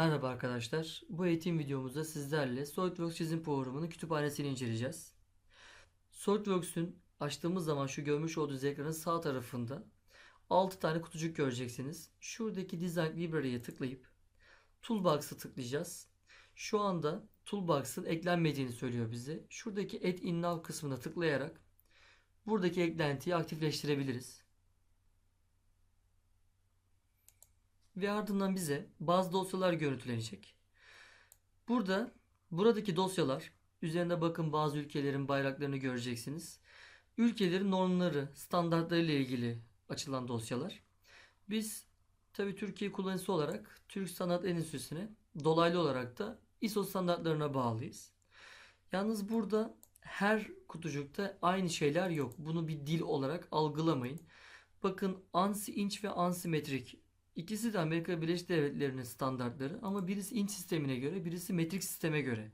Merhaba arkadaşlar. Bu eğitim videomuzda sizlerle SolidWorks çizim programının kütüphanesini inceleyeceğiz. SolidWorks'ün açtığımız zaman şu görmüş olduğunuz ekranın sağ tarafında 6 tane kutucuk göreceksiniz. Şuradaki Design Library'ye tıklayıp Toolbox'ı tıklayacağız. Şu anda Toolbox'ın eklenmediğini söylüyor bize. Şuradaki Add in Now kısmına tıklayarak buradaki eklentiyi aktifleştirebiliriz. Ve ardından bize bazı dosyalar görüntülenecek. Burada buradaki dosyalar üzerinde bakın bazı ülkelerin bayraklarını göreceksiniz. Ülkelerin normları, standartları ile ilgili açılan dosyalar. Biz tabi Türkiye kullanıcısı olarak Türk Sanat Enstitüsü'ne dolaylı olarak da ISO standartlarına bağlıyız. Yalnız burada her kutucukta aynı şeyler yok. Bunu bir dil olarak algılamayın. Bakın ANSI inç ve ANSI metrik İkisi de Amerika Birleşik Devletleri'nin standartları ama birisi inç sistemine göre, birisi metrik sisteme göre.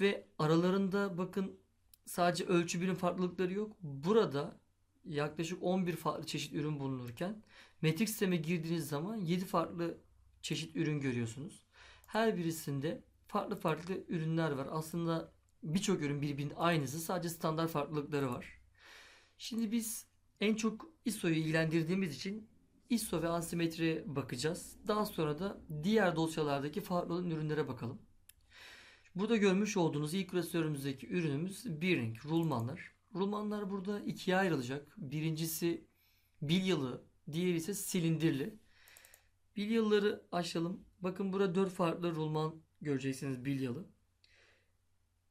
Ve aralarında bakın sadece ölçü birim farklılıkları yok. Burada yaklaşık 11 farklı çeşit ürün bulunurken metrik sisteme girdiğiniz zaman 7 farklı çeşit ürün görüyorsunuz. Her birisinde farklı farklı ürünler var. Aslında birçok ürün birbirinin aynısı sadece standart farklılıkları var. Şimdi biz en çok ISO'yu ilgilendirdiğimiz için ISO ve ansimetri bakacağız. Daha sonra da diğer dosyalardaki farklı olan ürünlere bakalım. Burada görmüş olduğunuz ilk klasörümüzdeki ürünümüz bearing, rulmanlar. Rulmanlar burada ikiye ayrılacak. Birincisi bilyalı, diğeri ise silindirli. Bilyalıları açalım. Bakın burada dört farklı rulman göreceksiniz bilyalı.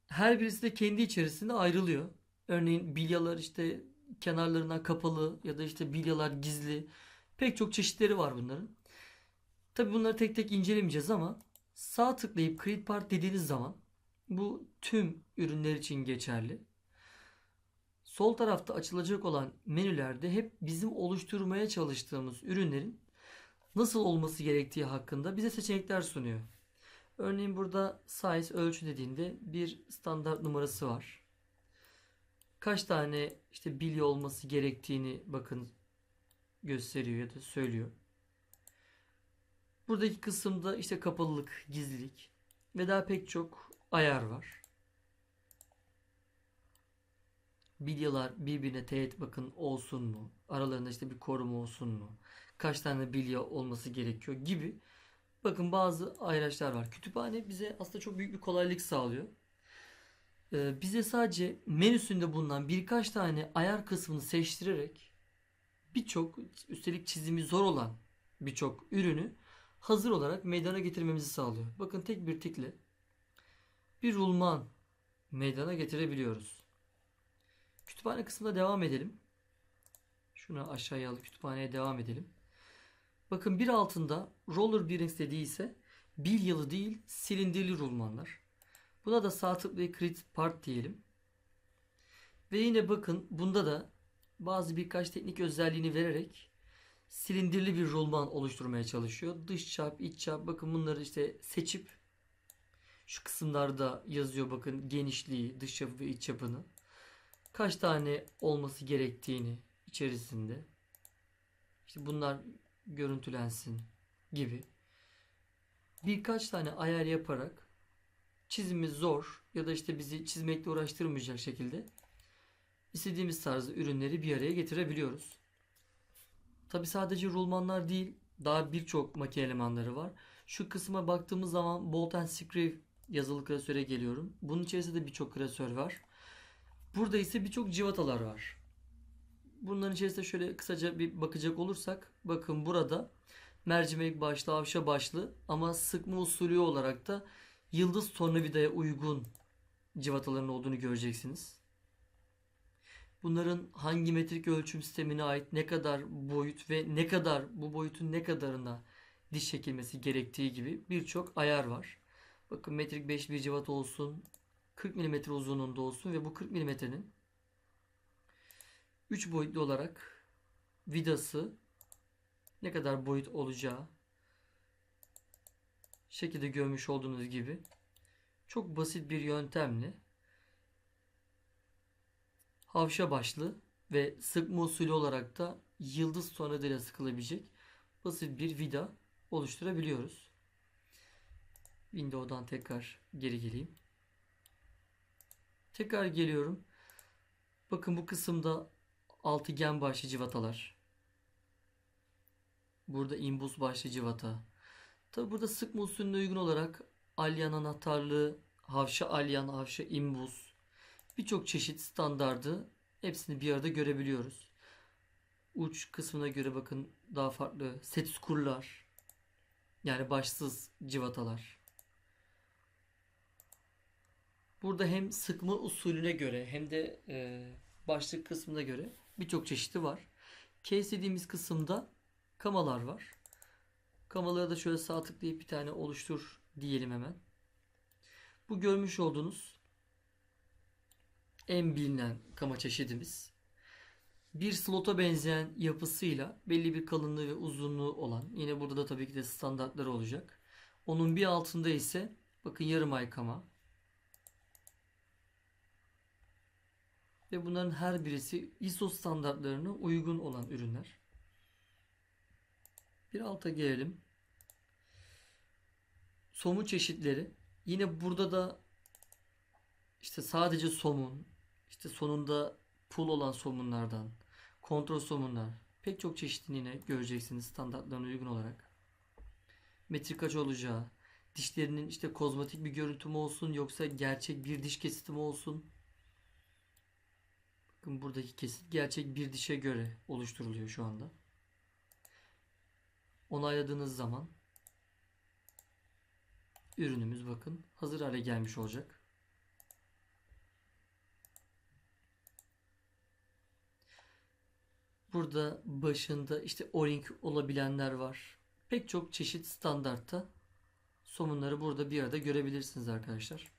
Her birisi de kendi içerisinde ayrılıyor. Örneğin bilyalar işte kenarlarına kapalı ya da işte bilyalar gizli. Pek çok çeşitleri var bunların. Tabi bunları tek tek incelemeyeceğiz ama sağ tıklayıp Create Part dediğiniz zaman bu tüm ürünler için geçerli. Sol tarafta açılacak olan menülerde hep bizim oluşturmaya çalıştığımız ürünlerin nasıl olması gerektiği hakkında bize seçenekler sunuyor. Örneğin burada size ölçü dediğinde bir standart numarası var. Kaç tane işte bilye olması gerektiğini bakın gösteriyor ya da söylüyor. Buradaki kısımda işte kapalılık, gizlilik ve daha pek çok ayar var. Bilyalar birbirine teğet bakın olsun mu? Aralarında işte bir koruma olsun mu? Kaç tane bilya olması gerekiyor gibi. Bakın bazı ayraçlar var. Kütüphane bize aslında çok büyük bir kolaylık sağlıyor. Ee, bize sadece menüsünde bulunan birkaç tane ayar kısmını seçtirerek birçok üstelik çizimi zor olan birçok ürünü hazır olarak meydana getirmemizi sağlıyor. Bakın tek bir tıkla bir rulman meydana getirebiliyoruz. Kütüphane kısmına devam edelim. Şunu aşağıya alıp kütüphaneye devam edelim. Bakın bir altında roller bearings dediği ise bilyalı değil silindirli rulmanlar. Buna da sağ tıklayıp create part diyelim. Ve yine bakın bunda da bazı birkaç teknik özelliğini vererek silindirli bir rulman oluşturmaya çalışıyor. Dış çap, iç çap bakın bunları işte seçip şu kısımlarda yazıyor bakın genişliği, dış çapı ve iç çapını. Kaç tane olması gerektiğini içerisinde. İşte bunlar görüntülensin gibi. Birkaç tane ayar yaparak çizimi zor ya da işte bizi çizmekle uğraştırmayacak şekilde istediğimiz tarzda ürünleri bir araya getirebiliyoruz. Tabi sadece rulmanlar değil daha birçok makine elemanları var. Şu kısma baktığımız zaman Bolt and Screw yazılı klasöre geliyorum. Bunun içerisinde birçok klasör var. Burada ise birçok civatalar var. Bunların içerisinde şöyle kısaca bir bakacak olursak bakın burada mercimek başlı, avşa başlı ama sıkma usulü olarak da yıldız tornavidaya uygun civataların olduğunu göreceksiniz. Bunların hangi metrik ölçüm sistemine ait ne kadar boyut ve ne kadar bu boyutun ne kadarına diş çekilmesi gerektiği gibi birçok ayar var. Bakın metrik 5 bir civat olsun, 40 mm uzunluğunda olsun ve bu 40 mm'nin 3 boyutlu olarak vidası ne kadar boyut olacağı şekilde görmüş olduğunuz gibi çok basit bir yöntemle havşa başlı ve sıkma usulü olarak da yıldız tornadıyla sıkılabilecek basit bir vida oluşturabiliyoruz. Window'dan tekrar geri geleyim. Tekrar geliyorum. Bakın bu kısımda altıgen başlı civatalar. Burada imbus başlı civata. Tabi burada sıkma usulüne uygun olarak alyan anahtarlığı, havşa alyan, havşa imbus, birçok çeşit standardı hepsini bir arada görebiliyoruz. Uç kısmına göre bakın daha farklı set kurlar yani başsız civatalar. Burada hem sıkma usulüne göre hem de e, başlık kısmına göre birçok çeşidi var. Case dediğimiz kısımda kamalar var. Kamaları da şöyle sağ tıklayıp bir tane oluştur diyelim hemen. Bu görmüş olduğunuz en bilinen kama çeşidimiz. Bir slota benzeyen yapısıyla belli bir kalınlığı ve uzunluğu olan yine burada da tabii ki de standartları olacak. Onun bir altında ise bakın yarım ay kama. Ve bunların her birisi ISO standartlarına uygun olan ürünler. Bir alta gelelim. Somun çeşitleri. Yine burada da işte sadece somun, işte sonunda pul olan somunlardan, kontrol somunlar, pek çok çeşitini yine göreceksiniz standartlarına uygun olarak. Metrik kaç olacağı, dişlerinin işte kozmetik bir görüntü mü olsun yoksa gerçek bir diş kesiti mi olsun. Bakın buradaki kesit gerçek bir dişe göre oluşturuluyor şu anda. Onayladığınız zaman ürünümüz bakın hazır hale gelmiş olacak. Burada başında işte o-ring olabilenler var. Pek çok çeşit standartta somunları burada bir arada görebilirsiniz arkadaşlar.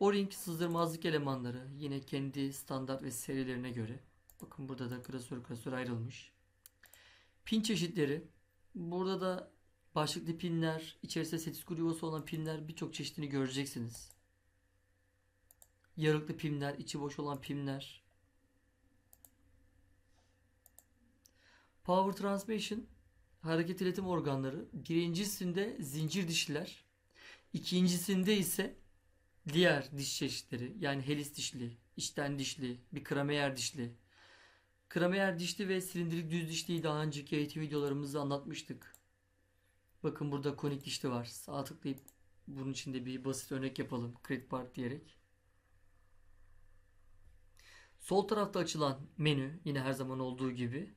O-ring sızdırmazlık elemanları yine kendi standart ve serilerine göre. Bakın burada da klasör klasör ayrılmış. Pin çeşitleri. Burada da başlıklı pinler, içerisinde setiskur yuvası olan pinler birçok çeşidini göreceksiniz. Yarıklı pimler, içi boş olan pimler. Power Transmission hareket iletim organları. Birincisinde zincir dişliler. İkincisinde ise diğer diş çeşitleri yani helis dişli, içten dişli, bir krameyer dişli. Krameyer dişli ve silindirik düz dişliyi daha önceki eğitim videolarımızda anlatmıştık. Bakın burada konik dişli var. Sağ tıklayıp bunun içinde bir basit örnek yapalım. Credit Part diyerek. Sol tarafta açılan menü yine her zaman olduğu gibi.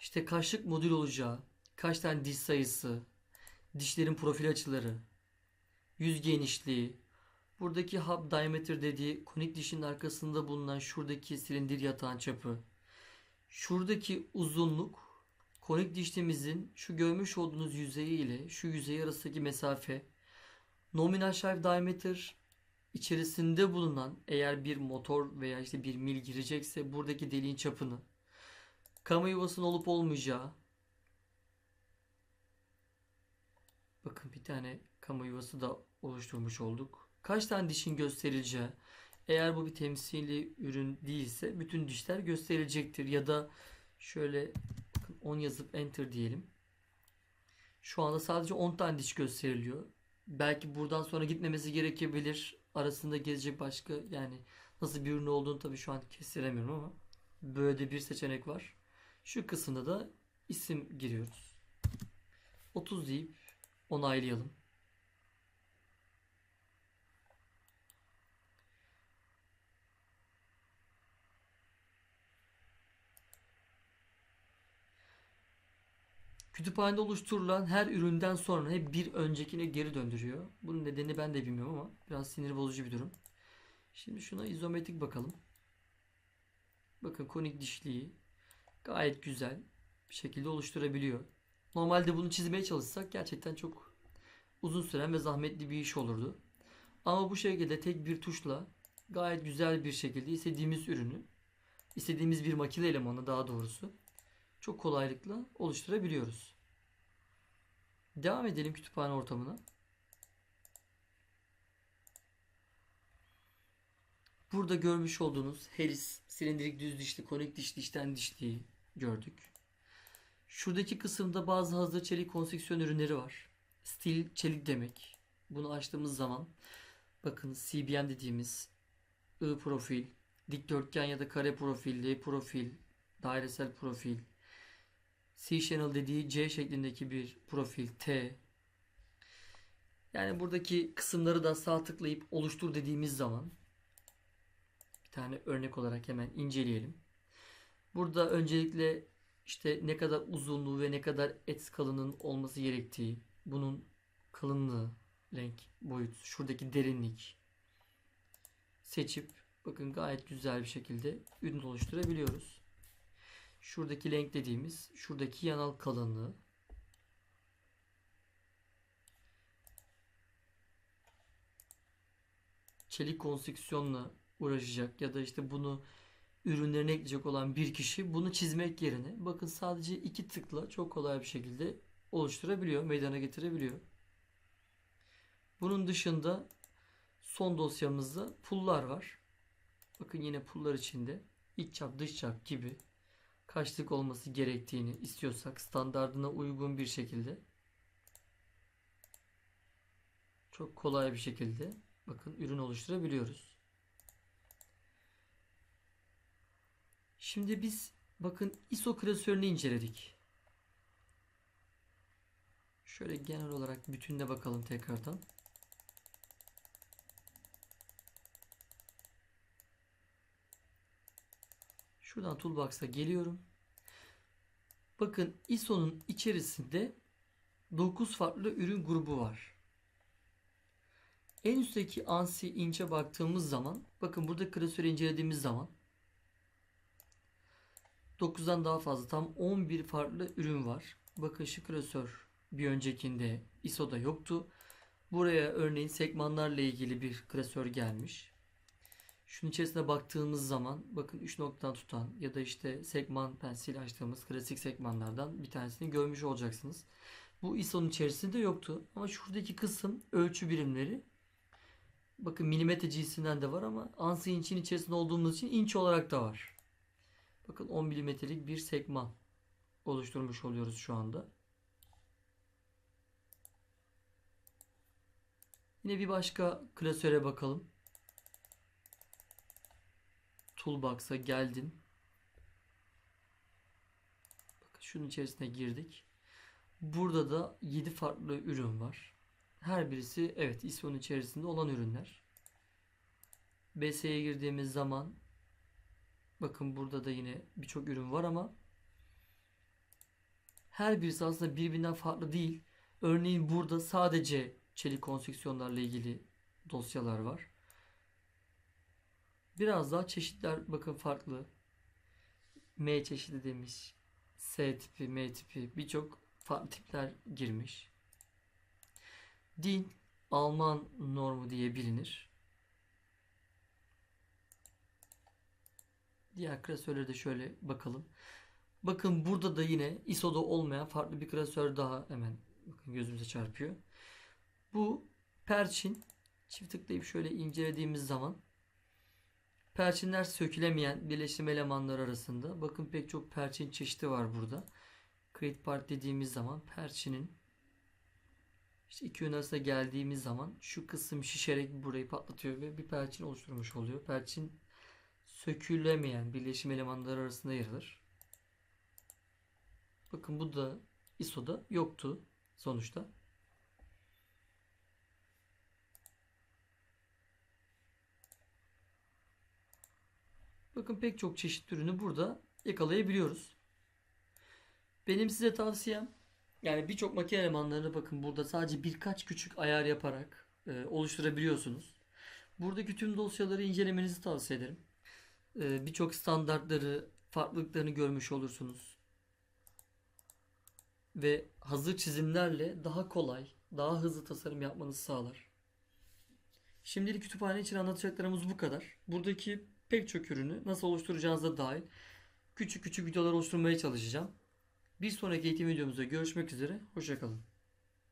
İşte kaçlık modül olacağı, kaç tane diş sayısı, dişlerin profil açıları, yüz genişliği, buradaki hub diameter dediği konik dişin arkasında bulunan şuradaki silindir yatağın çapı, şuradaki uzunluk, konik dişlimizin şu görmüş olduğunuz yüzeyi ile şu yüzey arasındaki mesafe, nominal shelf diameter içerisinde bulunan eğer bir motor veya işte bir mil girecekse buradaki deliğin çapını, kama yuvasının olup olmayacağı, bakın bir tane kama yuvası da oluşturmuş olduk. Kaç tane dişin gösterileceği, eğer bu bir temsili ürün değilse bütün dişler gösterilecektir ya da şöyle bakın 10 yazıp enter diyelim. Şu anda sadece 10 tane diş gösteriliyor. Belki buradan sonra gitmemesi gerekebilir. Arasında gezecek başka yani nasıl bir ürün olduğunu tabii şu an kestiremiyorum ama böyle de bir seçenek var. Şu kısımda da isim giriyoruz. 30 deyip onaylayalım. Kütüphanede oluşturulan her üründen sonra hep bir öncekine geri döndürüyor. Bunun nedeni ben de bilmiyorum ama biraz sinir bozucu bir durum. Şimdi şuna izometrik bakalım. Bakın konik dişliği gayet güzel bir şekilde oluşturabiliyor. Normalde bunu çizmeye çalışsak gerçekten çok uzun süren ve zahmetli bir iş olurdu. Ama bu şekilde tek bir tuşla gayet güzel bir şekilde istediğimiz ürünü, istediğimiz bir makine elemanı daha doğrusu çok kolaylıkla oluşturabiliyoruz. Devam edelim kütüphane ortamına. Burada görmüş olduğunuz helis, silindirik düz dişli, konik dişli, içten dişliyi gördük. Şuradaki kısımda bazı hazır çelik konstrüksiyon ürünleri var. Stil çelik demek. Bunu açtığımız zaman bakın CBN dediğimiz I profil, dikdörtgen ya da kare profil, L profil, dairesel profil, C channel dediği C şeklindeki bir profil T. Yani buradaki kısımları da sağ tıklayıp oluştur dediğimiz zaman bir tane örnek olarak hemen inceleyelim. Burada öncelikle işte ne kadar uzunluğu ve ne kadar et kalının olması gerektiği, bunun kalınlığı, renk, boyut, şuradaki derinlik seçip bakın gayet güzel bir şekilde ürün oluşturabiliyoruz. Şuradaki renk dediğimiz şuradaki yanal kalınlığı çelik konstrüksiyonla uğraşacak ya da işte bunu ürünlerine ekleyecek olan bir kişi bunu çizmek yerine bakın sadece iki tıkla çok kolay bir şekilde oluşturabiliyor, meydana getirebiliyor. Bunun dışında son dosyamızda pullar var. Bakın yine pullar içinde iç çap dış çap gibi kaçlık olması gerektiğini istiyorsak standardına uygun bir şekilde çok kolay bir şekilde bakın ürün oluşturabiliyoruz. Şimdi biz bakın ISO klasörünü inceledik. Şöyle genel olarak bütünde bakalım tekrardan. Şuradan Toolbox'a geliyorum. Bakın ISO'nun içerisinde 9 farklı ürün grubu var. En üstteki ANSI inçe baktığımız zaman bakın burada klasörü incelediğimiz zaman 9'dan daha fazla tam 11 farklı ürün var. Bakın şu klasör bir öncekinde ISO'da yoktu. Buraya örneğin segmanlarla ilgili bir klasör gelmiş. Şunun içerisine baktığımız zaman bakın 3 noktadan tutan ya da işte segman pensil açtığımız klasik segmanlardan bir tanesini görmüş olacaksınız. Bu ISO'nun içerisinde yoktu ama şuradaki kısım ölçü birimleri bakın milimetre cinsinden de var ama ANSI inçin içerisinde olduğumuz için inç olarak da var. Bakın 10 milimetrelik bir segman oluşturmuş oluyoruz şu anda. Yine bir başka klasöre bakalım. Toolbox'a geldin. Bakın şunun içerisine girdik. Burada da 7 farklı ürün var. Her birisi evet ISO'nun içerisinde olan ürünler. BS'ye girdiğimiz zaman bakın burada da yine birçok ürün var ama her birisi aslında birbirinden farklı değil. Örneğin burada sadece çelik konstrüksiyonlarla ilgili dosyalar var. Biraz daha çeşitler bakın farklı. M çeşidi demiş. S tipi, M tipi birçok farklı tipler girmiş. Din Alman normu diye bilinir. Diğer klasörlere de şöyle bakalım. Bakın burada da yine ISO'da olmayan farklı bir klasör daha hemen bakın gözümüze çarpıyor. Bu perçin çift tıklayıp şöyle incelediğimiz zaman perçinler sökülemeyen birleşim elemanları arasında bakın pek çok perçin çeşidi var burada. Create part dediğimiz zaman perçinin işte iki yön arasında geldiğimiz zaman şu kısım şişerek burayı patlatıyor ve bir perçin oluşturmuş oluyor. Perçin sökülemeyen birleşim elemanları arasında yer alır. Bakın bu da ISO'da yoktu sonuçta. Bakın pek çok çeşit ürünü burada yakalayabiliyoruz. Benim size tavsiyem yani birçok makine elemanlarını bakın burada sadece birkaç küçük ayar yaparak e, oluşturabiliyorsunuz. Buradaki tüm dosyaları incelemenizi tavsiye ederim. E, birçok standartları, farklılıklarını görmüş olursunuz. Ve hazır çizimlerle daha kolay, daha hızlı tasarım yapmanızı sağlar. Şimdilik kütüphane için anlatacaklarımız bu kadar. Buradaki pek çok ürünü nasıl oluşturacağınıza dair küçük küçük videolar oluşturmaya çalışacağım. Bir sonraki eğitim videomuzda görüşmek üzere. Hoşçakalın.